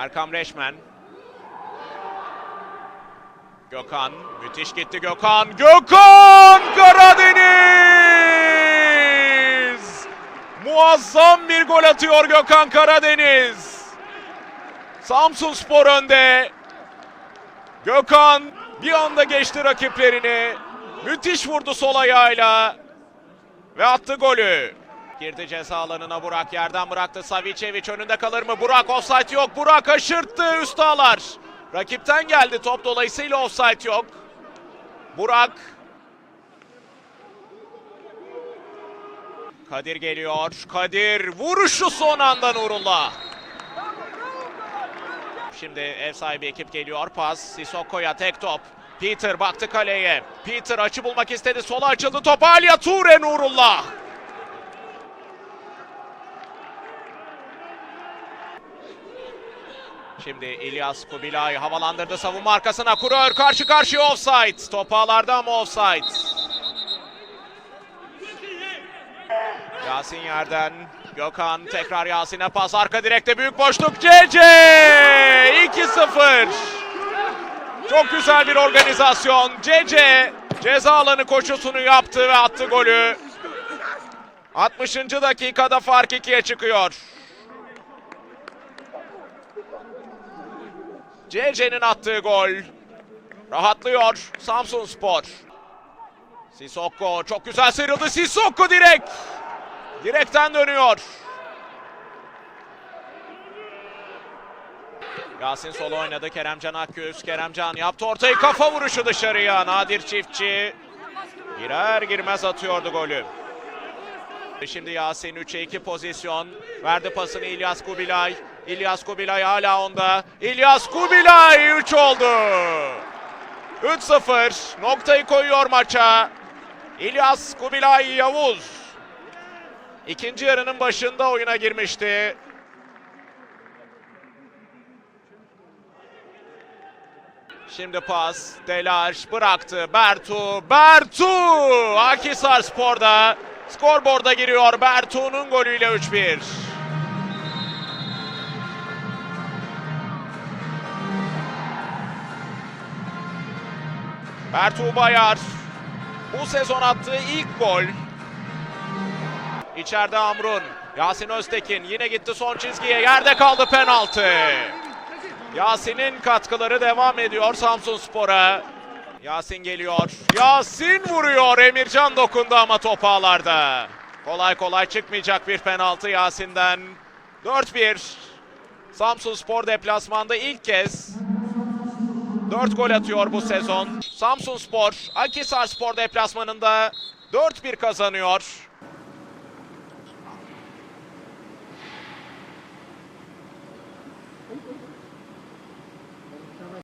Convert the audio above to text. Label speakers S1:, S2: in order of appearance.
S1: Erkam Reşmen. Gökhan. Müthiş gitti Gökhan. Gökhan Karadeniz! Muazzam bir gol atıyor Gökhan Karadeniz. Samsun Spor önde. Gökhan bir anda geçti rakiplerini. Müthiş vurdu sol ayağıyla. Ve attı golü. Girdi ceza alanına Burak. Yerden bıraktı Savicevic. Önünde kalır mı? Burak offside yok. Burak aşırttı üst ağlar. Rakipten geldi top dolayısıyla offside yok. Burak. Kadir geliyor. Kadir vuruşu son anda Nurullah. Şimdi ev sahibi ekip geliyor. Pas Sissoko'ya tek top. Peter baktı kaleye. Peter açı bulmak istedi. Sola açıldı top. Alya Ture Nurullah. Şimdi İlyas Kubilay havalandırdı savunma arkasına. Kurör karşı karşıya offside. Top ağlarda ama offside. Yasin yerden. Gökhan tekrar Yasin'e pas. Arka direkte büyük boşluk. CC 2-0. Çok güzel bir organizasyon. CC ceza alanı koşusunu yaptı ve attı golü. 60. dakikada fark 2'ye çıkıyor. CC'nin attığı gol. Rahatlıyor Samsun Spor. Sissoko çok güzel sıyrıldı. Sissoko direkt. Direkten dönüyor. Yasin sol oynadı. Keremcan Akgüz. Keremcan yaptı ortayı. Kafa vuruşu dışarıya. Nadir Çiftçi. Girer girmez atıyordu golü. Şimdi Yasin 3'e 2 pozisyon. Verdi pasını İlyas Kubilay. İlyas Kubilay hala onda. İlyas Kubilay 3 oldu. 3-0. Noktayı koyuyor maça. İlyas Kubilay Yavuz. İkinci yarının başında oyuna girmişti. Şimdi pas. Delaş bıraktı. Bertu. Bertu! Akisar Spor'da. Skorboard'a giriyor. Bertu'nun golüyle 3-1. Bertu Bayar. Bu sezon attığı ilk gol. İçeride Amrun. Yasin Öztekin yine gitti son çizgiye. Yerde kaldı penaltı. Yasin'in katkıları devam ediyor Samsun Spor'a. Yasin geliyor. Yasin vuruyor. Emircan dokundu ama top ağlarda. Kolay kolay çıkmayacak bir penaltı Yasin'den. 4-1. Samsun Spor deplasmanda ilk kez 4 gol atıyor bu sezon. Samsun Spor, Akisar Spor deplasmanında 4-1 kazanıyor.